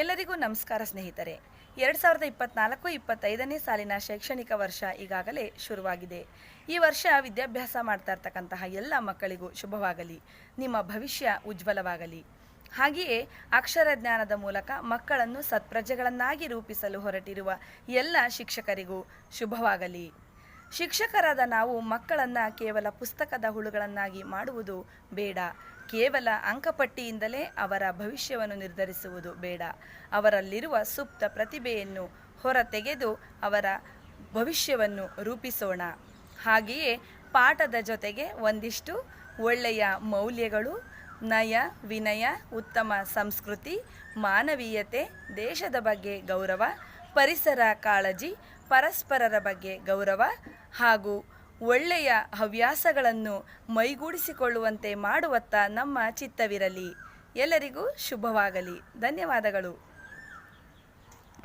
ಎಲ್ಲರಿಗೂ ನಮಸ್ಕಾರ ಸ್ನೇಹಿತರೆ. ಎರಡು ಸಾವಿರದ ಇಪ್ಪತ್ನಾಲ್ಕು ಇಪ್ಪತ್ತೈದನೇ ಸಾಲಿನ ಶೈಕ್ಷಣಿಕ ವರ್ಷ ಈಗಾಗಲೇ ಶುರುವಾಗಿದೆ. ಈ ವರ್ಷ ವಿದ್ಯಾಭ್ಯಾಸ ಮಾಡ್ತಾ ಇರ್ತಕ್ಕಂತಹ ಎಲ್ಲ ಮಕ್ಕಳಿಗೂ ಶುಭವಾಗಲಿ. ನಿಮ್ಮ ಭವಿಷ್ಯ ಉಜ್ವಲವಾಗಲಿ. ಹಾಗೆಯೇ ಅಕ್ಷರ ಜ್ಞಾನದ ಮೂಲಕ ಮಕ್ಕಳನ್ನು ಸತ್ಪ್ರಜೆಗಳನ್ನಾಗಿ ರೂಪಿಸಲು ಹೊರಟಿರುವ ಎಲ್ಲ ಶಿಕ್ಷಕರಿಗೂ ಶುಭವಾಗಲಿ. ಶಿಕ್ಷಕರಾದ ನಾವು ಮಕ್ಕಳನ್ನು ಕೇವಲ ಪುಸ್ತಕದ ಹುಳುಗಳನ್ನಾಗಿ ಮಾಡುವುದು ಬೇಡ. ಕೇವಲ ಅಂಕಪಟ್ಟಿಯಿಂದಲೇ ಅವರ ಭವಿಷ್ಯವನ್ನು ನಿರ್ಧರಿಸುವುದು ಬೇಡ. ಅವರಲ್ಲಿರುವ ಸುಪ್ತ ಪ್ರತಿಭೆಯನ್ನು ಹೊರತೆಗೆದು ಅವರ ಭವಿಷ್ಯವನ್ನು ರೂಪಿಸೋಣ. ಹಾಗೆಯೇ ಪಾಠದ ಜೊತೆಗೆ ಒಂದಿಷ್ಟು ಒಳ್ಳೆಯ ಮೌಲ್ಯಗಳು, ನಯ, ವಿನಯ, ಉತ್ತಮ ಸಂಸ್ಕೃತಿ, ಮಾನವೀಯತೆ, ದೇಶದ ಬಗ್ಗೆ ಗೌರವ ಪರಿಸರ ಕಾಳಜಿ, ಪರಸ್ಪರರ ಬಗ್ಗೆ ಗೌರವ ಹಾಗೂ ಒಳ್ಳೆಯ ಹವ್ಯಾಸಗಳನ್ನು ಮೈಗೂಡಿಸಿಕೊಳ್ಳುವಂತೆ ಮಾಡುವತ್ತ ನಮ್ಮ ಚಿತ್ತವಿರಲಿ. ಎಲ್ಲರಿಗೂ ಶುಭವಾಗಲಿ. ಧನ್ಯವಾದಗಳು.